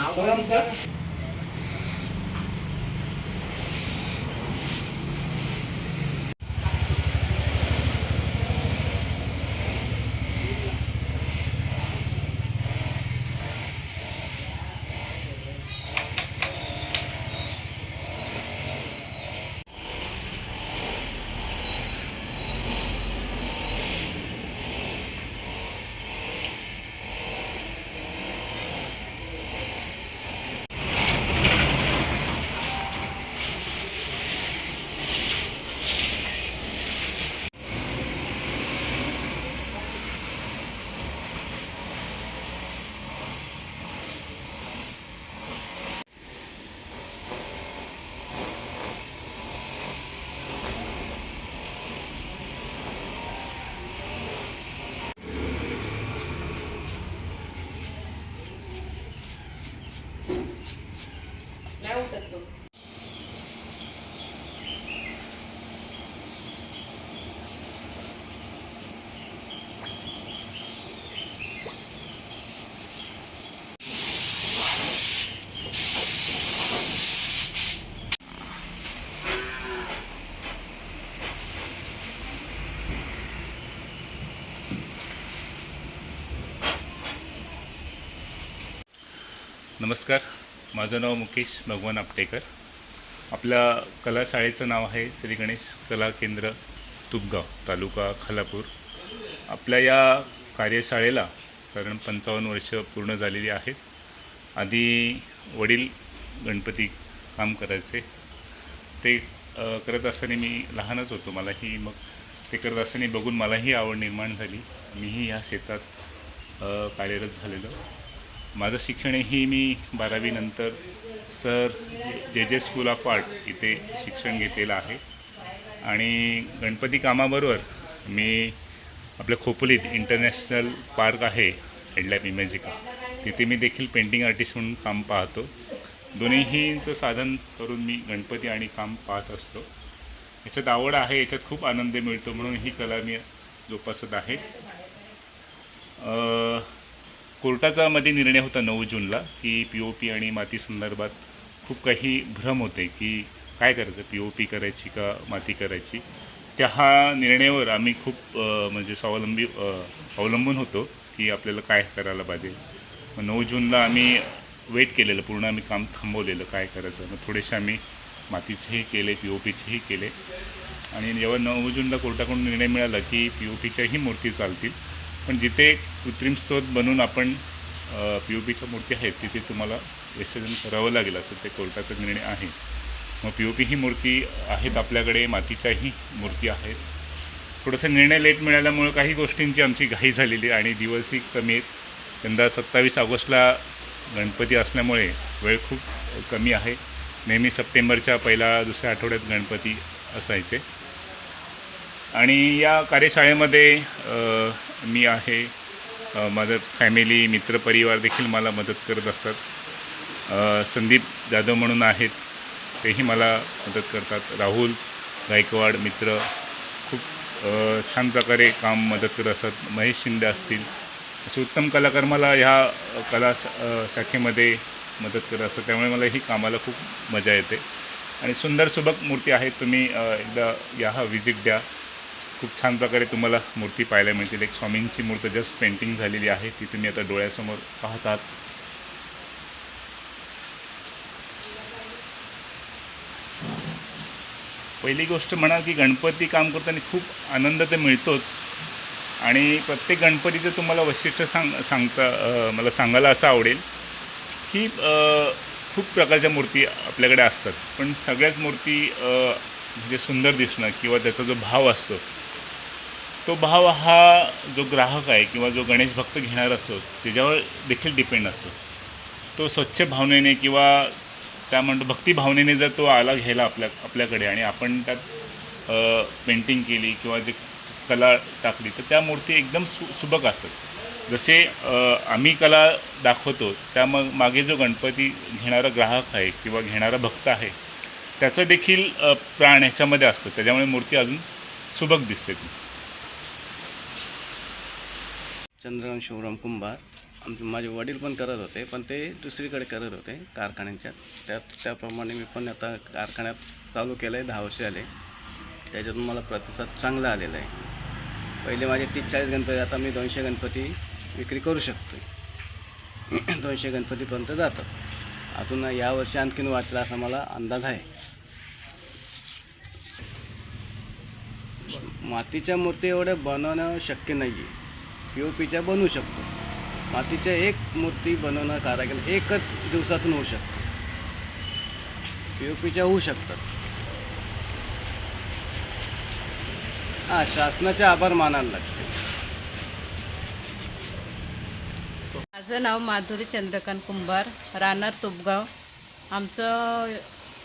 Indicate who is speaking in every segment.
Speaker 1: नाही
Speaker 2: नमस्कार. माझं नाव मुकेश भगवान आपटेकर. आपल्या कला शाळेचं नाव आहे श्री गणेश कला केंद्र तुपगाव तालुका खालापूर. आपल्या या कार्यशाळेला साधारण पंचावन्न वर्ष पूर्ण झालेली आहेत. आधी वडील गणपती काम करायचे. ते करत असताना मी लहानच होतो. मलाही मग ते करत असताना बघून मलाही आवड निर्माण झाली. मीही या शेतात कार्यरत झालेलो. माझं शिक्षणही मी बारावीनंतर सर जे जे स्कूल ऑफ आर्ट इथे शिक्षण घेतलेलं आहे. आणि गणपती कामाबरोबर मी आपल्या खोपोलीत इंटरनॅशनल पार्क आहे हेडलॅप इमॅजिका. तिथे मी देखील पेंटिंग आर्टिस्ट म्हणून काम पाहतो. दोन्हीचं साधन करून मी गणपती आणि काम पाहत असतो. याच्यात आवड आहे याच्यात खूप आनंद मिळतो म्हणून ही कला मी जोपासत आहे. कोर्टाचा मध्ये निर्णय होता नऊ जूनला की पी ओ पी आणि माती संदर्भात खूप काही भ्रम होते की काय करायचं? पी ओ पी करायची का माती करायची? त्या हा निर्णयावर आम्ही खूप म्हणजे स्वावलंबी अवलंबून होतो की आपल्याला काय करायला पाहिजे. मग नऊ जूनला आम्ही वेट केलेलं पूर्ण आम्ही काम थांबवलेलं काय करायचं? मग थोडेसे आम्ही मातीचेही केले पी ओ पीचेही केले. आणि जेव्हा नऊ जूनला कोर्टाकडून निर्णय मिळाला की पी ओ पीच्याही मूर्ती चालतील पण जिथे कृत्रिम स्रोत बनून आपण पी ओ पीच्या मूर्ती आहेत तिथे तुम्हाला विसर्जन करावं लागेल असं ते कोर्टाचा निर्णय आहे. मग पी ओ पी ही मूर्ती आहेत आपल्याकडे मातीच्याही मूर्ती आहेत. थोडासा निर्णय लेट मिळाल्यामुळं काही गोष्टींची आमची घाई झालेली आणि दिवसही कमी आहेत यंदा सत्तावीस ऑगस्टला गणपती असल्यामुळे वेळ खूप कमी आहे. नेहमी सप्टेंबरच्या पहिला दुसऱ्या आठवड्यात गणपती असायचे. आणि या कार्यशाळेमध्ये मी आहे. माझं फॅमिली मित्रपरिवार देखील मला मदत करत असतात. संदीप जाधव म्हणून आहेत. तेही मला मदत करतात. राहुल गायकवाड मित्र खूप छान प्रकारे काम मदत करत असतात. महेश शिंदे असतील. असे उत्तम कलाकार मला ह्या कला शाखेमध्ये मदत करत असतात. त्यामुळे मला ही कामाला खूप मजा येते. आणि सुंदर सुबक मूर्ती आहेत. तुम्ही एकदा या हा व्हिजिट द्या. खूप छान प्रकारे तुम्हाला मूर्ती पाहायला मिळतील. एक स्वामींची मूर्ती जस्ट पेंटिंग झालेली आहे. ती तुम्ही आता डोळ्यासमोर पाहतात पहिली गोष्ट म्हणा की गणपती काम करताना खूप आनंद तर मिळतोच. आणि प्रत्येक गणपतीचं तुम्हाला वैशिष्ट्य सांग सांगता मला सांगायला असं आवडेल की खूप प्रकारच्या मूर्ती आपल्याकडे असतात. पण सगळ्याच मूर्ती म्हणजे सुंदर दिसणं किंवा त्याचा जो भाव असतो तो भाव हा जो ग्राहक आहे किंवा जो गणेश भक्त घेणार असतो त्याच्यावर देखील डिपेंड असतो. तो स्वच्छ भावनेने किंवा त्या म्हणतो भक्तिभावनेने जर तो आला घ्यायला आपल्या आपल्याकडे आणि आपण त्यात पेंटिंग केली किंवा जे कला टाकली तर त्या मूर्ती एकदम सु सुबक असतात. जसे आम्ही कला दाखवतो त्या मग मागे जो गणपती घेणारा ग्राहक आहे किंवा घेणारा भक्त आहे त्याचं देखील प्राण ह्याच्यामध्ये असतं. त्याच्यामुळे मूर्ती अजून सुबक दिसते. ती
Speaker 3: चंद्रकांत शिवराम कुंभार आमचे माझे वडील पण करत होते पण ते दुसरीकडे करत होते कारखान्यांच्या. त्या त्याप्रमाणे मी पण आता कारखान्यात चालू केलं आहे दहा वर्षे आले त्याच्यातून मला प्रतिसाद चांगला आलेला आहे. पहिले माझे तीस चाळीस गणपती आता मी दोनशे गणपती विक्री करू शकतो दोनशे गणपतीपर्यंत जातात अजून यावर्षी आणखीन वाटलं असा मला अंदाज आहे. मातीच्या मूर्ती एवढ्या बनवणं शक्य नाही आहे पी ओ पीच्या बनवू शकतो. मातीच्या एक मूर्ती बनवणं कारागीर एकच दिवसातून होऊ शकतं. पी ओ पीच्या होऊ शकतात. हां शासनाचे आभार मानायला लागते
Speaker 1: माझं नाव माधुरी चंद्रकांत कुंभार राहणार तुपगाव. आमचं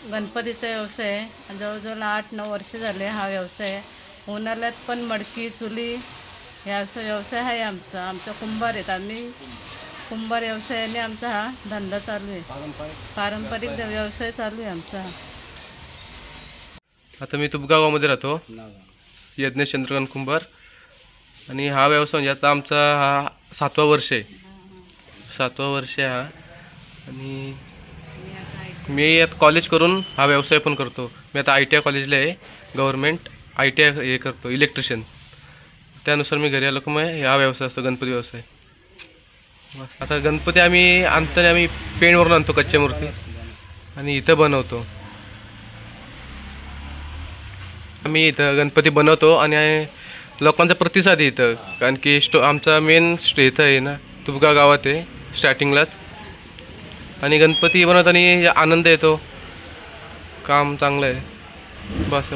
Speaker 1: गणपतीचा व्यवसाय आहे. जवळजवळ आठ नऊ वर्ष झाले हा व्यवसाय आहे. उन्हाळ्यात पण मडकी चुली ह्या असं व्यवसाय आहे आमचा. आमचा कुंभार आहेत. आम्ही कुंभार व्यवसायाने आमचा हा धंदा चालू आहे.
Speaker 3: पारंपरिक
Speaker 1: पारंपरिक व्यवसाय. चालू आहे आमचा.
Speaker 4: आता मी तुपगाव गावामध्ये राहतो. यज्ञेश चंद्रकांत कुंभार. आणि हा व्यवसाय म्हणजे आता आमचा हा सातवा वर्ष आहे. सातवा वर्ष आहे हा. आणि मी आता कॉलेज करून हा व्यवसाय पण करतो. मी आता आय टी आय कॉलेजला आहे. गव्हर्मेंट आय टी आय हे करतो. इलेक्ट्रिशियन त्यानुसार मी घरी आलो की मग हा व्यवसाय असतो गणपती व्यवसाय. बस. आता गणपती आम्ही आणताना आम्ही पेंटवरून आणतो कच्च्या मूर्ती. आणि इथं बनवतो. आम्ही इथं गणपती बनवतो आणि लोकांचा प्रतिसाद आहे इथं. कारण की स्टो आमचा मेन स्टो इथं आहे ना तुबगा गावात आहे स्टार्टिंगलाच आणि गणपती बनवताना आनंद येतो. काम चांगलं आहे. बस.